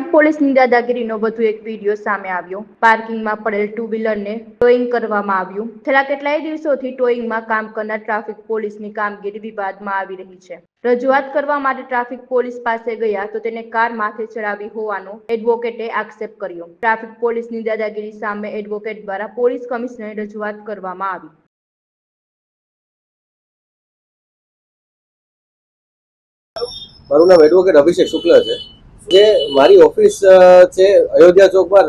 Traffic પોલીસની દાદાગીરીનો વધુ એક વીડિયો સામે આવ્યો. પાર્કિંગમાં પડેલ ટુ વ્હીલરને ટોઈંગ કરવામાં આવ્યું. છેલ્લા કેટલાય દિવસોથી ટોઈંગમાં કામ કરનાર ટ્રાફિક પોલીસની કામગીરી વિવાદમાં આવી રહી છે. રજૂઆત કરવા માટે ટ્રાફિક પોલીસ પાસે ગયા તો તેને કાર માથે ચડાવી હોવાનો એડવોકેટે આક્ષેપ કર્યો. ટ્રાફિક પોલીસની દાદાગીરી સામે એડવોકેટ દ્વારા પોલીસ કમિશનરે રજૂઆત કરવામાં આવી. મારું નામ એડવોકેટ અભિષેક શુક્લ છે. જે મારી ઓફિસ છે અયોધ્યા ચોકમાં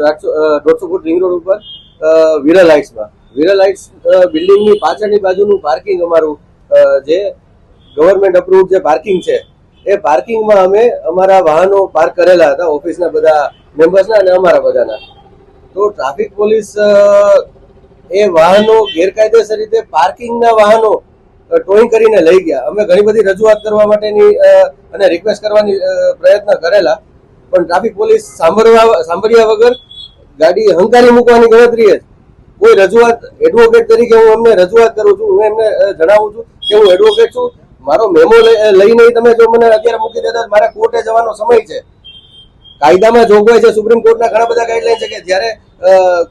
દોઢસો ફૂટ રિંગ રોડ ઉપર અ, વિરલ હાઇટ્સમાં લાઇટ્સ બિલ્ડિંગની પાછળની બાજુનું પાર્કિંગ અમારું જે ગવર્મેન્ટ અપ્રુવ જે પાર્કિંગ છે એ પાર્કિંગમાં અમે અમારા વાહનો પાર્ક કરેલા હતા ઓફિસના બધા મેમ્બર્સના અને અમારા બધાના. તો ટ્રાફિક પોલીસ એ વાહનો ગેરકાયદેસર રીતે પાર્કિંગના વાહનો ટોઈંગ કરીને લઈ ગયા. અમે ઘણી બધી રજૂઆત કરવા માટેની અને રિક્વેસ્ટ કરવાની પ્રયત્ન કરેલા. પણ ટ્રાફિક પોલીસ સાંભળવા, સાંભળ્યા વગર ગાડી હંકારી મૂકવાની ગણતરી જ. કોઈ રજૂઆત એડવોકેટ તરીકે હું અમને રજૂઆત કરું છું, હું એમને જણાવું છું કે હું એડવોકેટ છું. મારો મેમો લઈને તમે જો મને અત્યારે મૂકી દેતા મારે કોર્ટે જવાનો સમય છે. કાયદામાં જોગવાઈ છે, સુપ્રીમ કોર્ટના ઘણા બધા ગાઈડલાઈન છે કે જ્યારે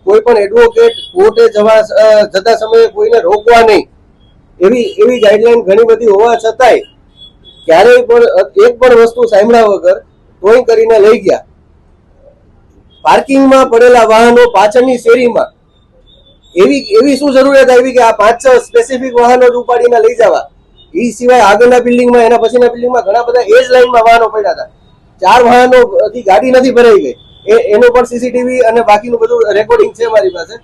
કોઈ પણ એડવોકેટ કોર્ટે જવા જતા સમયે કોઈને રોકવા નહીં એવી એવી ગાઈડલાઈન ઘણી બધી હોવા છતાંય ક્યારેય પણ એક પણ વસ્તુ સાંભળ્યા વગર ટોઈંગ કરીને લઈ ગયા. પાર્કિંગમાં પડેલા વાહનો પાછળની શેરીમાં. એવી એવી શું જરૂરિયાત આવી કે આ પાંચ છ સ્પેસિફિક વાહનો જ ઉપાડીને લઈ જવા? એ સિવાય આગળના બિલ્ડિંગમાં એના પછીના બિલ્ડિંગમાં ઘણા બધા એ જ લાઈનમાં વાહનો પડ્યા હતા. ચાર વાહનો થી ગાડી નથી ભરાઈ ગઈ. એ, એનું પણ સીસીટીવી અને બાકીનું બધું રેકોર્ડિંગ છે મારી પાસે.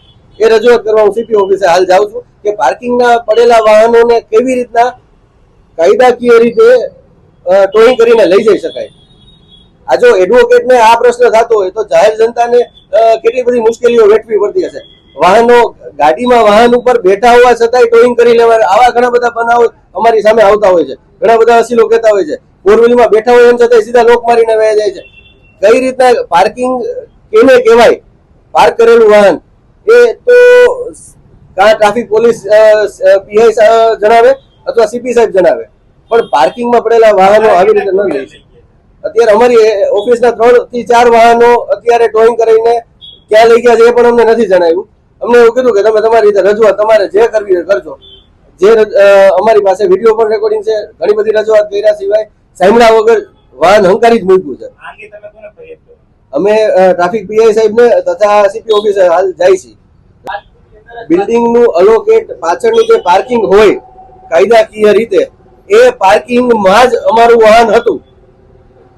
એ રજૂઆત કરવા હું સીપી ઓફિસે હાલ જાઉં છું. કે પાર્કિંગના પડેલા વાહનોને કેવી રીતના કાયદાકીય રીતે ટોઈંગ કરીને લઈ જઈ શકાય? આ જો એડવોકેટને આ પ્રશ્ન થતો હોય તો જાહેર જનતાને કેટલી બધી મુશ્કેલીઓ વેઠવી પડતી હશે. વાહનો, ગાડીમાં વાહન ઉપર બેઠા હોવા છતાંય ટોઈંગ કરી લેવા આવા ઘણા બધા બનાવો અમારી સામે આવતા હોય છે. ઘણા બધા અસીલો કહેતા હોય છે. ફોર બેઠા હોય એમ છતાં સીધા લોક મારીને વયા જાય છે. કઈ રીતના પાર્કિંગ કેને કહેવાય? પાર્ક કરેલું વાહન. એ તો કાં ટ્રાફિક પોલીસ પીઆઈ જણાવે અથવા સીપી સાહેબ જણાવે. પણ પાર્કિંગમાં પડેલા વાહનો આવી રીતે ન લે છે. અત્યારે અમારી ઓફિસના ત્રણથી ચાર વાહનો અત્યારે ટોઈંગ કરીને ક્યાં લઈ ગયા છે એ પણ અમને નથી જણાવ્યું. અમને એવું કીધું કે તમે તમારી રીતે રજૂઆત તમારે જે કરવી કરજો. જે અમારી પાસે વીડિયો પણ રેકોર્ડિંગ છે ઘણી બધી રજૂઆત કર્યા સિવાય સાંભળ્યા વગર વાહન હંકારી જ મૂક્યું છે. અમે ટ્રાફિક પીઆઈ સાહેબને તથા સીપી ઓફિસે હાલ જાય છીએ. બિલ્ડિંગનું અલોકેટ પાછળનું જે પાર્કિંગ હોય, કાયદાકીય રીતે, એ પાર્કિંગમાં જ અમારું વાહન હતું.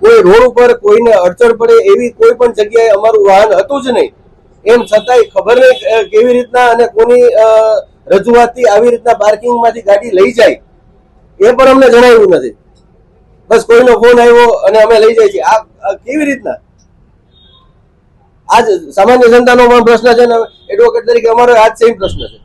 કોઈ રોડ ઉપર કોઈને અડચણ પડે એવી કોઈ પણ જગ્યાએ અમારું વાહન હતું જ નહીં. એમ છતાંય ખબર નહીં કેવી રીતના અને કોની રજૂઆતથી આવી રીતના પાર્કિંગમાંથી ગાડી લઈ જાય. એ પણ અમને જણાવ્યું નથી. બસ કોઈનો ફોન આવ્યો અને અમે લઈ જઈએ છીએ. આ કેવી રીતના? આજ સામાન્ય જનતાનો પણ પ્રશ્ન છે ને એડવોકેટ તરીકે અમારો આજ સેમ પ્રશ્ન છે.